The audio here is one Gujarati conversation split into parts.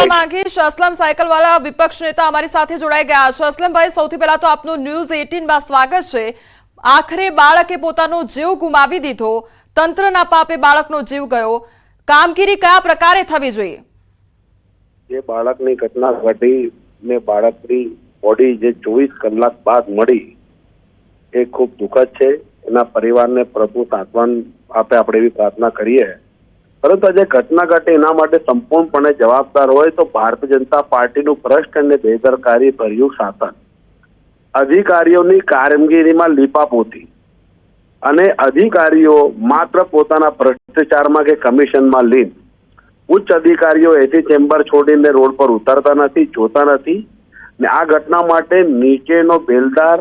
આપવા માંગીશ અસલમ સાયકલવાળા વિપક્ષ નેતા અમારી સાથે જોડાઈ ગયા. છે અસલમભાઈ સૌથી પહેલા તો આપનું ન્યૂઝ 18 સ્વાગત છે. આખરે બાળકે પોતાનો જીવ ગુમાવી દીધો. તંત્રના પાપે બાળકનો જીવ ગયો. કામગીરી કયા પ્રકારે થવી જોઈએ? જે બાળકની ઘટના ઘટી ને બાળકની બોડી જે ચોવીસ કલાક બાદ મળી, એ ખૂબ દુઃખદ છે. એના પરિવારને પ્રભુ સાંત્વન આપે, આપણે એવી પ્રાર્થના કરીએ. પરંતુ આજે ઘટના ઘટે એના માટે સંપૂર્ણપણે જવાબદાર હોય તો ભારતીય જનતા પાર્ટીનું ભ્રષ્ટ અને બેદરકારી ભર્યું શાસન. અધિકારીઓની કામગીરીમાં લીપાપોતી. અને અધિકારીઓ માત્ર પોતાના ભ્રષ્ટાચારમાં કે કમિશનમાં લીન. ઉચ્ચ અધિકારીઓ એસી ચેમ્બર છોડીને રોડ પર ઉતરતા નથી, જોતા નથી. ને આ ઘટના માટે નીચેનો બેલદાર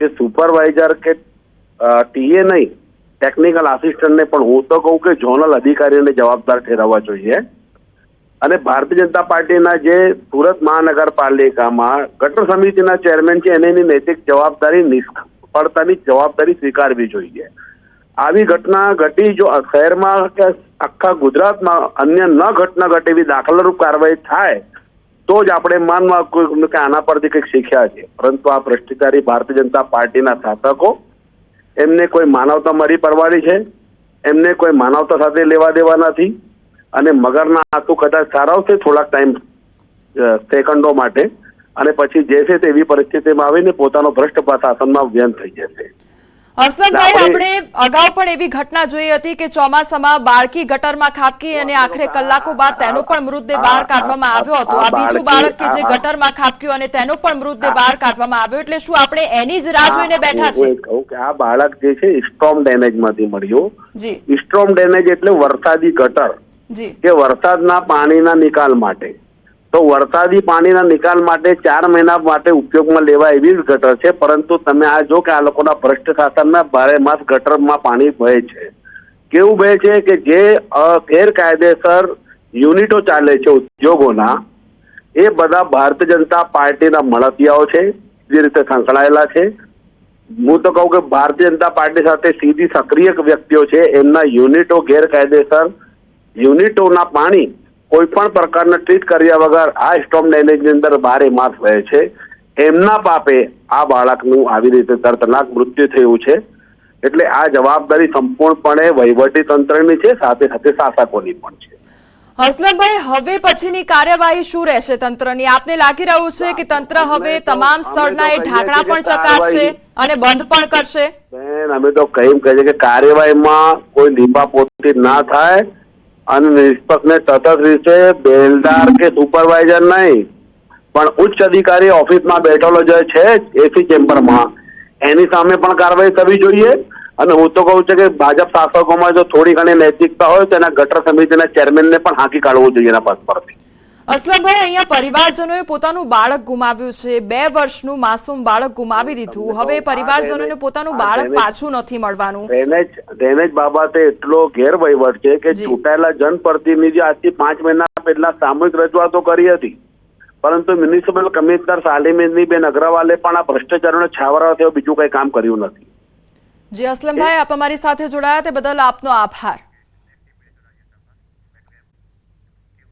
કે સુપરવાઇઝર કે ટીએ નહીં ટેકનિકલ આસિસ્ટન્ટને પણ હું તો કહું કે ઝોનલ અધિકારીઓને જવાબદાર ઠેરવવા જોઈએ. અને ભારતીય જનતા પાર્ટીના જે સુરત મહાનગરપાલિકામાં ગટર સમિતિના ચેરમેન છે, એને એની નૈતિક જવાબદારી નિષ્ફળતાની જવાબદારી સ્વીકારવી જોઈએ. આવી ઘટના ઘટી જો શહેરમાં કે આખા ગુજરાતમાં અન્ય ન ઘટના ઘટે એવી દાખલારૂપ કાર્યવાહી થાય, તો જ આપણે માનવા કે આના પરથી કંઈક શીખ્યા છે પરંતુ આ ભ્રષ્ટાચારી ભારતીય જનતા પાર્ટીના શાસકો એમને કોઈ માનવતા મરી પડવાની છે? એમને કોઈ માનવતા સાથે લેવા દેવા નથી? અને મગરના આંસુ કદાચ સારાવશે થોડાક ટાઈમ સેકન્ડો માટે? અને પછી જે છે તેવી પરિસ્થિતિમાં આવીને પોતાનો ભ્રષ્ટ શાસનમાં વ્યંત થઈ જશે. અસલમભાઈ આપણે- અગાઉ પણ એવી ઘટના જોઈ હતી કે ચોમાસામાં બાળકી ગટરમાં ખાબકી અને આખરે કલાકો બાદ તેનો પણ મૃતદેહ બહાર કાઢવામાં આવ્યો હતો. આ બીજું બાળક કે જે ગટરમાં ખાબક્યું અને તેનો પણ મૃતદેહ બહાર કાઢવામાં આવ્યો. એટલે શું આપણે એની જ રાહ જોઈને બેઠા છે કહું કે આ બાળક જે છે સ્ટ્રોમ ડેમેજમાંથી મળ્યું. જી. સ્ટ્રોમ ડેમેજ એટલે વરસાદી ગટર જી. કે વરસાદના પાણીના નિકાલ માટે. તો વરસાદી પાણીના નિકાલ માટે ચાર મહિના માટે ઉપયોગમાં લેવાય એવી જ ગટર છે, પરંતુ તમે આ જો કે આ લોકોના ભ્રષ્ટ શાસનના ભારે માસ ગટરમાં પાણી વહે છે. કેવું વહે છે કે જે ગેરકાયદેસર યુનિટો ચાલે છે ઉદ્યોગોના, એ બધા ભારતીય જનતા પાર્ટીના મળતિયાઓ છે, જે રીતે સંકળાયેલા છે. હું તો કહું કે ભારતીય જનતા પાર્ટી સાથે સીધી સક્રિય વ્યક્તિઓ છે, એમના યુનિટો ગેરકાયદેસર યુનિટોના પાણી કોઈ પણ પ્રકારના ટ્રીટ કર્યા વગર આ સ્ટોમ ડેમેજની અંદર બારે માસ રહે છે. એમના પાપે આ બાળકનું આવી રીતે દર્દનાક મૃત્યુ થયું છે. એટલે આ જવાબદારી સંપૂર્ણપણે વહીવટી તંત્રની છે સાથે સાથે શાસકોની પણ છે. અસલમભાઈ હવે પછીની કાર્યવાહી શું રહેશે તંત્રની? આપને લાગી રહ્યું છે કે તંત્ર હવે તમામ સ્થળના એ ઢાંકણા પણ ચકાસશે અને બંધ પણ કરશે. બેન અમે તો કહીમ કહીએ છીએ કે કાર્યવાહીમાં કોઈ લીંબાપોતી ના થાય. અને નિષ્પક્ષ સતત રીતે બેલદાર કે સુપરવાઇઝર નહીં, પણ ઉચ્ચ અધિકારી ઓફિસમાં બેઠેલો જે છે એસી ચેમ્બરમાં. એની સામે પણ કાર્યવાહી થવી જોઈએ. અને હું તો કહું છું કે ભાજપ શાસકોમાં જો થોડી ઘણી નૈતિકતા હોય તો એના ગટર સમિતિના ચેરમેનને પણ હાંકી કાઢવું જોઈએ એના પદ પરથી. અસલમભાઈ અહીંયા પરિવારજનોએ પોતાનું બાળક ગુમાવ્યું છે. બે વર્ષનું માસૂમ બાળક ગુમાવી દીધું. હવે પરિવારજનોને પોતાનું બાળક પાછું નથી મળવાનું. ડ્રેનેજ ડ્રેનેજ બાબતે એટલો ગેરવહીવટ છે કે ચૂંટાયેલા જનપ્રતિનિધિ આજથી પાંચ મહિના પહેલા સામૂહિક રજૂઆતો કરી હતી. પરંતુ મ્યુનિસિપલ કમિશનર બેન અગ્રવાલે પણ આ ભ્રષ્ટાચારનો છાવરા થયો બીજું કઈ કામ કર્યું નથી. જી અસલમભાઈ આપ અમારી સાથે જોડાયા તે બદલ આપનો આભાર.